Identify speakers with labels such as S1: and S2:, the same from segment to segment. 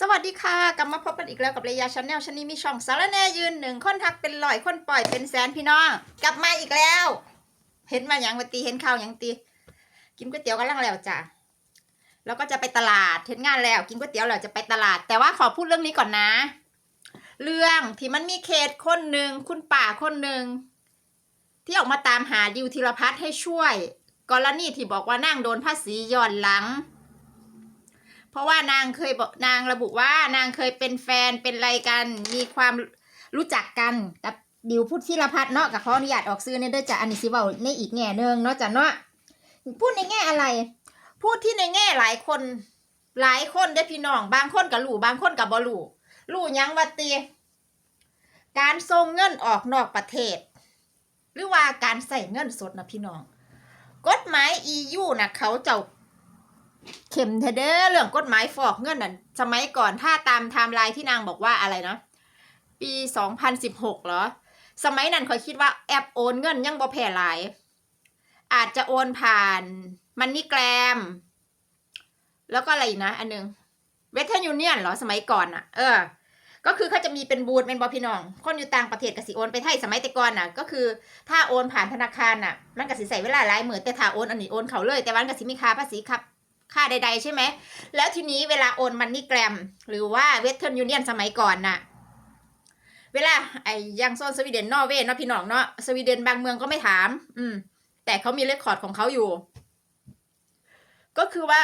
S1: สวัสดีค่ะ กลับมาพบกันอีกแล้วกับระยาชาแนลชนนี้มีช่องสารแน่ยืนหนึ่งคนทักเป็นร้อยคนปล่อยเป็นแสนพี่น้อง กลับมาอีกแล้ว เห็นมาอย่างวันตีเห็นข้าวอย่างตี กินก๋วยเตี๋ยวกันลังแล้วจ้ะแล้วก็จะไปตลาดเห็นงานแล้ว กินก๋วยเตี๋ยวแล้วจะไปตลาด แต่ว่าขอพูดเรื่องนี้ก่อนนะ เรื่องที่มันมีเคสคนหนึ่งคุณป่าคนหนึ่งที่ออกมาตามหาดิวธีรพัฒน์ให้ช่วย กรณีที่บอกว่านั่งโดนภาษีย้อนหลัง ราะว่านางเคยบอกนางระบุว่านางเคยเป็นแฟนเป็นอะไรกัน มีความรู้จักกันกับดิวพุทธิรพัฒน์เนาะกับขออนุญาตออกซื้อเนี่ยเด้อจ้ะอันนี้สิเว่าในอีกแง่หนึ่งเนาะจ้ะเนาะพูดในแง่อะไร พูดที่ในแง่หลายคน หลายคนได้อพี่น้อง บางคนกับรู้บางคนกับบ่รู้รู้หยังว่าตีการส่งเงินออกนอกประเทศ หรือว่าการใส่เงินสดนะพี่น้อง กฎหมาย EU นะเขาเจ้า ข็มเทเด้อเรื่องกฎหมายฟอกเงินนั่นสมัยก่อนถ้าตามไทม์ไลน์ที่นางบอกว่าอะไรนะปี2016เหรอ สมัยนั้นคอยคิดว่าแอปโอนเงินยังบ่แพร่หลาย อาจจะโอนผ่านมันนี่แกรม แล้วก็อะไรนะ อันนึงเวทเทนยูเนียนเหรอสมัยก่อนอะเออ ก็คือเขาจะมีเป็นบูธเป็นบอพี่น้อง คนอยู่ต่างประเทศกสิโอนไปไทยสมัยแต่ก่อนน่ะ ก็คือถ้าโอนผ่านธนาคารน่ะ มันกสิใส่เวลาหลายหมื่นแต่ถ้าโอนอันนี้โอนเขาเลย แต่วันกสิมีค่าภาษีครับ ค่าใด ๆ ใช่ไหม แล้วทีนี้เวลาโอนมันนี่แกรม หรือว่าเวสเทิร์นยูเนียนสมัยก่อนน่ะ เวลาไอ้ยังโซนสวีเดนนอร์เวย์เนาะพี่น้องเนาะสวีเดนบางเมืองก็ไม่ถาม อืม แต่เขามีเรคคอร์ดของเขาอยู่ ก็คือว่า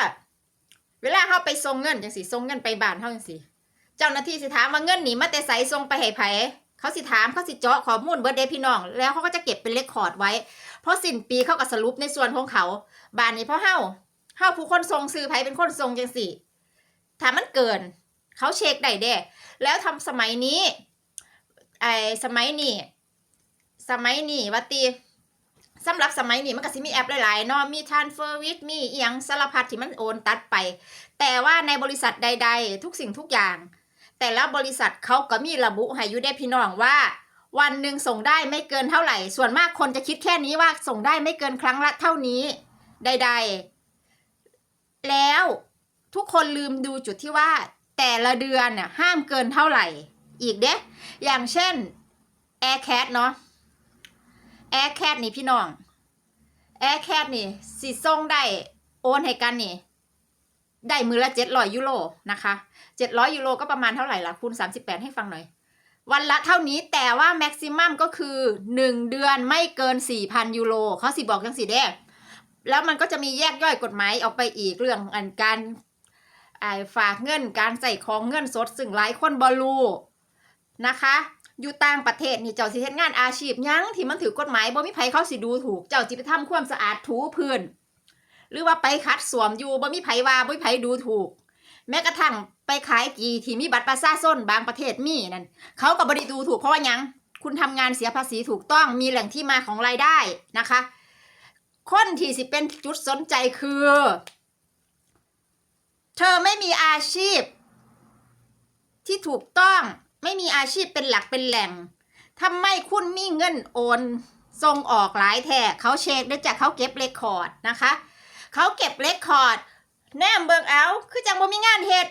S1: เวลาเขาไปส่งเงินจังสิส่งเงินไปบ้านเขาจังสิเจ้าหน้าที่สิถามว่าเงินหนีมาแต่ใสส่งไปให้ไผเขาสิถามเขาสิเจาะข้อมูลเบิร์ดเดพี่น้อง แล้วเขาก็จะเก็บเป็นเรคคอร์ดไว้ เพราะสิ้นปีเขาก็สรุปในส่วนของเขาบ้านนี้เพราะเฮา เฮาผู้คนทรงซื้อไผเป็นคนทรงจังสี่ถ้ามันเกิน เขาเช็คได้เด้แล้วทำสมัยนี้ไอ้สมัยนี้สมัยนี้วัตีสำหรับสมัยนี้มันก็สิมีแอปหลายๆเนาะมี transfer with มีเอียงสารพัดที่มันโอนตัดไป แต่ว่าในบริษัทใด ๆ ทุกสิ่งทุกอย่าง แต่ละบริษัทเขาก็มีระบุให้ยูได้พี่น้องว่า วันหนึ่งส่งได้ไม่เกินเท่าไหร่ ส่วนมากคนจะคิดแค่นี้ว่าส่งได้ไม่เกินครั้งละเท่านี้ ใด ๆ แล้วทุกคนลืมดูจุดที่ว่า แต่ละเดือนน่ะห้ามเกินเท่าไหร่ อีกเด้อย่างเช่น Aircat เนาะ Aircat นี่พี่น้อง Aircat นี่สิส่งได้โอนให้กันนี่ได้มือละเจ็ดร้อยยูโรนะคะเจ็ดร้อยยูโรก็ประมาณเท่าไหร่ล่ะคูณสามสิบแปดให้ฟังหน่อย วันละเท่านี้แต่ว่าแม็กซิมัมก็คือหนึ่งเดือนไม่เกินสี่พันยูโรเขาสิบอกจังสิเด้ แล้วมันก็จะมีแยกย่อยกฎหมายออกไปอีกเรื่องอันการาฝากเงินการใส่ของเงินสดซึ่งหลายคนบอลูนะคะอยู่ต่างประเทศนี่เจ้าสิเฮ็ดงานอาชีพยังที่มันถือกฎหมายบ่มีไผเขาสิดูถูก เจ้าสิไปทำความสะอาดถูพื้น หรือว่าไปคัดสวมอยู่บ่มีไผว่าบ่มีไผดูถูก แม้กระทั่งไปขายกีที่มีบัตรประชาชนบางประเทศมีนั่นเขาก็บ่ได้ดูถูกเพราะว่ายังคุณทำงานเสียภาษีถูกต้องมีแหล่งที่มาของรายได้นะคะ คนที่สิเป็นจุดสนใจคือ เธอไม่มีอาชีพ ที่ถูกต้องไม่มีอาชีพเป็นหลักเป็นแหล่งทำไมคุณมีเงินโอนส่งออกหลายแท้เขาเช็คได้จากเขาเก็บเรคคอร์ดนะคะ เขาเก็บเรคคอร์ดแนมเบิงเอาคือจังบ่มีงานเฮ็ด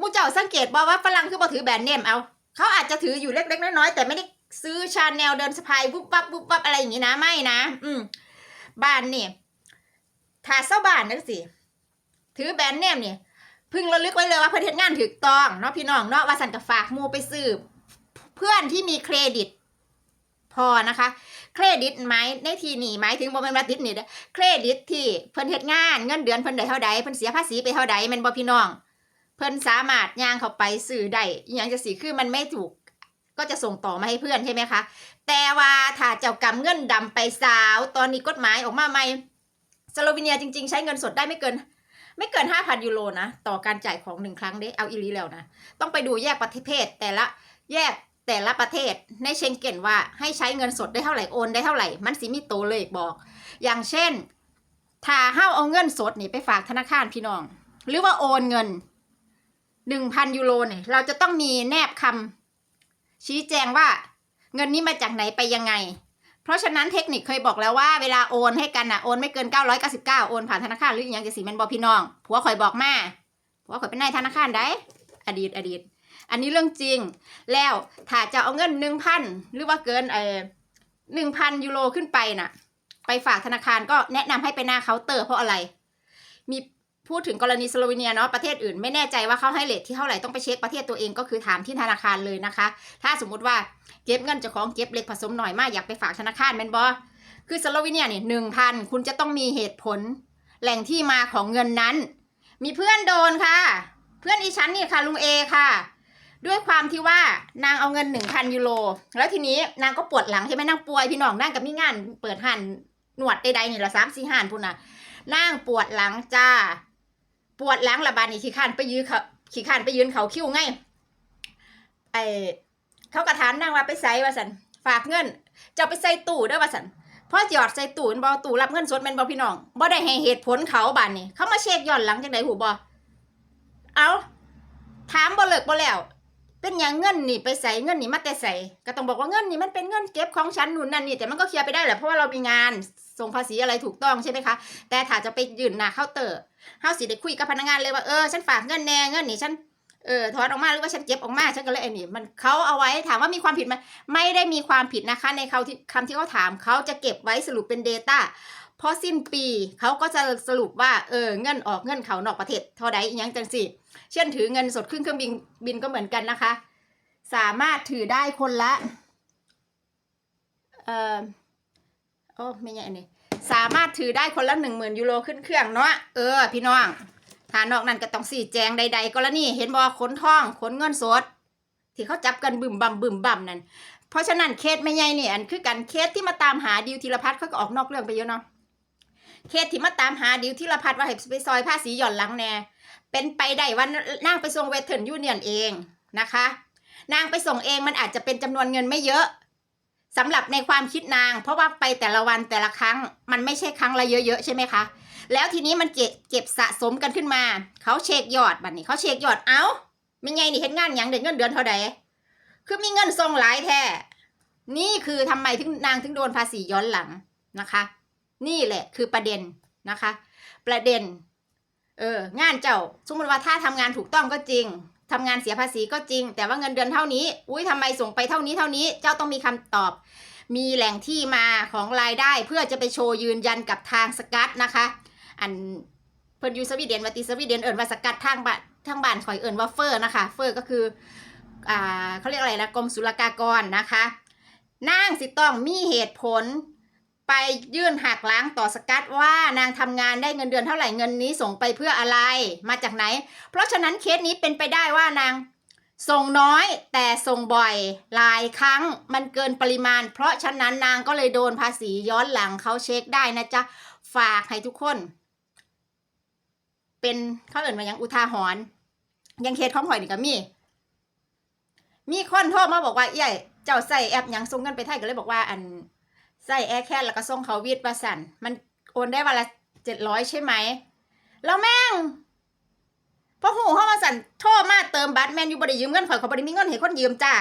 S1: มูเจ้าสังเกตบ่ว่าฝรั่งคือบ่ถือแบรนด์เนมเอาเขาอาจจะถืออยู่เล็กๆน้อยๆแต่ไม่ได้ซื้อชาแนลเดินสะพายวุบวับวุบวับอะไรอย่างนี้นะไม่นะ อืม บ้านนี่ถ้าเศร้าบ้านนั่นสิถือแบรนด์เนมนี่พึ่งระลึกไว้เลยว่าเพื่อนเฮ็ดงานถูกต้องเนาะพี่น้องเนาะว่าสันกับฝากมูไปซื้อเพื่อนที่มีเครดิต พอนะคะ เครดิตไหมในทีนี่หมายถึงบ่แม่นว่าติดนี่เด้อเครดิตที่เพิ่นเฮ็ดงานเงินเดือนเพิ่นได้เท่าใดเพิ่นเสียภาษีไปเท่าใดแม่นบ่พี่น้องเพิ่นสามารถย่างเข้าไปซื้อได้อหยังจะสิคือมันไม่ถูก ก็จะส่งต่อมาให้เพื่อนใช่ไหมคะ แต่ว่าถ้าเจ้ากำเงินดำไปสาว ตอนนี้กฎหมายออกมาใหม่สโลวีเนียจริง ๆ ใช้เงินสดได้ไม่เกิน ไม่เกิน 5,000 ยูโรนะ ต่อการจ่ายของหนึ่งครั้งเด้เอาอีลีแล้วนะ ต้องไปดูแยกประเทศแต่ละแยกแต่ละประเทศในเชงเก้นว่าให้ใช้เงินสดได้เท่าไหร่โอนได้เท่าไหร่มันสิมีโตเลขบอก อย่างเช่น ถ้าเฮาเอาเงินสดนี่ไปฝากธนาคารพี่น้อง หรือว่าโอนเงิน1,000ยูโรเนี่ยเราจะต้องมีแนบคำ ชี้แจงว่าเงินนี้มาจากไหนไปยังไง เพราะฉะนั้นเทคนิคเคยบอกแล้วว่าเวลาโอนให้กันอะโอนไม่เกิน 999 โอนผ่านธนาคารหรืออย่างจะสีแมนบอพี่น้องผัวข่อยบอกมาผัวข่อยเป็นนายธนาคารได้อดีตอดีต อันนี้เรื่องจริง แล้วถ้าจะเอาเงินหนึ่งพันหรือว่าเกินเออหนึ่งพันยูโรขึ้นไปน่ะ ไปฝากธนาคารก็แนะนำให้ไปหน้าเคาน์เตอร์เพราะอะไร มี พูดถึงกรณีสโลวีเนียเนาะประเทศอื่นไม่แน่ใจว่าเขาให้เลทที่เท่าไหร่ต้องไปเช็คประเทศตัวเองก็คือถามที่ธนาคารเลยนะคะ ถ้าสมมุติว่าเก็บเงินจ้าของเก็บเล็กผสมหน่อยมากอยากไปฝากธนาคารแมนบอคือสโลวีเนียเนี่ยหนึ่งพันคุณจะต้องมีเหตุผล แหล่งที่มาของเงินนั้น มีเพื่อนโดนค่ะ เพื่อนอีฉันนี่ค่ะลุงเอค่ะด้วยความที่ว่านางเอาเงินหนึ่งพันยูโรแล้วทีนี้นางก็ปวดหลังใช่ไหมนางป่วยพี่น้องนั่งกับมีงาน เปิดหันหนวดใดๆนี่ละสามสี่หันพุ่นนะนางปวดหลังจ้า ปวดหลังระบาดนี่ขี้ขานไปยืนเขาขี้ขานไปยืนเขาคิ้วไงไอเขากระทานนางว่าไปใส่ว่าสันฝากเงินจะไปใส่ตู้ด้อว่าสันพอหยอดใส่ตู้บอตู้รับเงินสดแมนบอพี่น้องบอได้ให้เหตุผลเขาบานนี่เขามาเช็คย้อนหลังจังไดหูบอเอาถามบอเลิกบอแล้ว เป็นอยังเงินนี่ไปใส่เงินนี่มาแต่ใส่ก็ต้องบอกว่าเงินนี่มันเป็นเงินเก็บของฉันนู่นนั่นนี่แต่มันก็เคลียร์ไปได้แหละเพราะว่าเรามีงานส่งภาษีอะไรถูกต้องใช่ไหมคะ แต่ถ้าจะไปยืนหน้าเคาน์เตอร์เฮาสิได้คุยกับพนักงานเลยว่าเออฉันฝากเงินแน่เงินนี่ฉัน เออถอนออกมาหรือว่าฉันเก็บออกมาฉันก็เลยไอ้นี่มันเขาเอาไว้ถามว่ามีความผิดไหมไม่ได้มีความผิดนะคะ ในเขาที่คำที่เขาถามเขาจะเก็บไว้สรุปเป็น Data พอสิ้นปีเขาก็จะสรุปว่าเออเงินออกเงินเขานอกประเทศเท่าใดยังจังสิเช่นถือเงินสดขึ้นเครื่องบินบินก็เหมือนกันนะคะ สามารถถือได้คนละเออโอ้ไม่ใช่อันนี้สามารถถือได้คนละหนึ่งหมื่นยูโรขึ้นเครื่องเนาะเออพี่น้อง ถ้านอกนั้นก็ต้องสี่แจงใดๆกรณีเห็นบอขนทองขนเงินสด ที่เขาจับกันบึมบัมบึมบัมนั่นเพราะฉะนั้นเคสไม่ใหญ่เนี่ยอันคือกันเคสที่มาตามหาดิวธีรพัฒน์เขาก็ออกนอกเรื่องไปเยอะเนาะเคสที่มาตามหาดิวธีรพัฒน์ว่าให้ไปซอยภาษีหย่อนหลังแน่เป็นไปได้ว่านั่งไปส่งเวทเทิร์นยูเนียนเองนะคะ นางไปส่งเองมันอาจจะเป็นจำนวนเงินไม่เยอะสำหรับในความคิดนาง เพราะว่าไปแต่ละวันแต่ละครั้งมันไม่ใช่ครั้งละเยอะๆใช่ไหมคะ แล้วทีนี้มันเก็บเก็บสะสมกันขึ้นมา เขาเช็คยอดบัดนี้เขาเช็คยอด เอ้าไม่ไงนี่เห็นงานหยังเด็กเงินเดือนเท่าใดคือมีเงินส่งหลายแท้ นี่คือทำไมถึงนางถึงโดนภาษีย้อนหลังนะคะ นี่แหละคือประเด็นนะคะ ประเด็น เออ งานเจ้า สมมติว่าถ้าทำงานถูกต้องก็จริงทำงานเสียภาษีก็จริง แต่ว่าเงินเดือนเท่านี้ อุ้ยทำไมส่งไปเท่านี้เท่านี้ เจ้าต้องมีคำตอบ มีแหล่งที่มาของรายได้เพื่อจะไปโชว์ยืนยันกับทางสกัดนะคะ อันเพิ่นอยูสวีเดนวัติสวีเดนเอิญว่าสกัดทางบ้านทางบ้านข่อยเอิญว่าเฟอร์นะคะ เฟอร์ก็คืออ่าเขาเรียกอะไรนะกรมศุลกากรนะคะนางสิต้องมีเหตุผลไปยื่นหักล้างต่อสกัดว่านางทำงานได้เงินเดือนเท่าไหร่เงินนี้ส่งไปเพื่ออะไรมาจากไหน เพราะฉะนั้นเคสนี้เป็นไปได้ว่านางส่งน้อยแต่ส่งบ่อยหลายครั้งมันเกินปริมาณ เพราะฉะนั้นนางก็เลยโดนภาษีย้อนหลังเขาเช็คได้นะจ๊ะ ฝากให้ทุกคน เป็นเขาเอ่นมาอยังอุทาหรณ์ยังเคสของหอยนี่ก็มี มีคนโทรมาบอกว่าเอ้ยเจ้าใส่แอปยังส่งเงินไปไทยก็เลยบอกว่า อันใส่แอร์แค่แล้วก็ส่งเขาวีดประสันมันโอนได้วันละเจ็ดร้อยใช่ไหมแล้วแม่งพอหูเข้ามาสั่นโทษมาเติมบัตรแมนอยู่บริยืมเงินข่อยเขาบริมีเงินเห็นคนยืมจ้า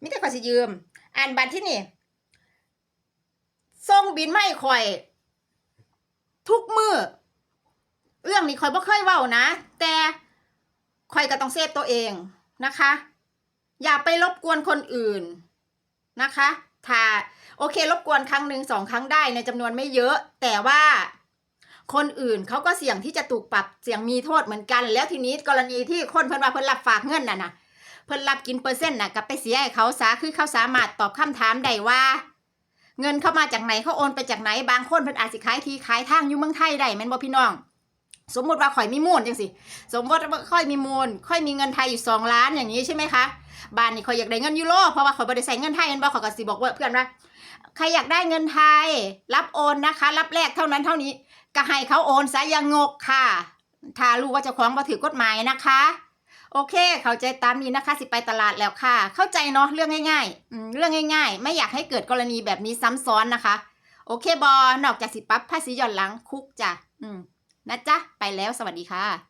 S1: มิแต่ข่อยสิยืม อ่านบัตรที่นี่ส่งบินไม่ข่อย ทุกมือ เรื่องนี้ข่อยบ่เคยเว้านะ แต่ข่อยก็ต้องเซฟตัวเองนะคะ อย่าไปรบกวนคนอื่นนะคะถ้าโอเค รบกวนครั้งหนึ่งสองครั้งได้ในจำนวนไม่เยอะ แต่ว่าคนอื่นเขาก็เสี่ยงที่จะถูกปรับเสี่ยงมีโทษเหมือนกัน แล้วทีนี้กรณีที่คนเพิ่นว่าเพิ่นรับฝากเงินน่ะนะเพิ่นรับกินเปอร์เซ็นต์น่ะกับไปเสียให้เขาซะคือเขาสามารถตอบคำถามได้ว่า เงินเข้ามาจากไหนเขาโอนไปจากไหนบางคนเพิ่นอาจสิขายทีขายทางอยู่เมืองไทยได้แม่นบ่พี่น้อง สมมติว่าข่อยมีมูลจังสิสมมติว่าข่อยมีมูลข่อยมีเงินไทยอยู่สองล้านอย่างนี้ใช่ไหมคะบ้านนี่ข่อยอยากได้เงินยูโรเพราะว่าข่อยบ่ได้ใส่เงินไทยแม่นบ่ข่อยก็สิบอกว่าเพื่อนว่าใครอยากได้เงินไทย รับโอนนะคะ รับแรกเท่านั้นเท่านี้ก็ให้เขาโอนซะอยังงกค่ะถ้ารู้ว่าจะคล้องมาถือกฎหมายนะคะ โอเค เข้าใจตามนี้นะคะ สิไปตลาดแล้วค่ะ เข้าใจเนาะเรื่องง่ายๆเรื่องง่าย ๆ ไม่อยากให้เกิดกรณีแบบนี้ซ้ำซ้อนนะคะ โอเคบอนอกจากสิปับภาษีหย่อนหลังคุกจ้ะอืม นะจ๊ะ ไปแล้วสวัสดีค่ะ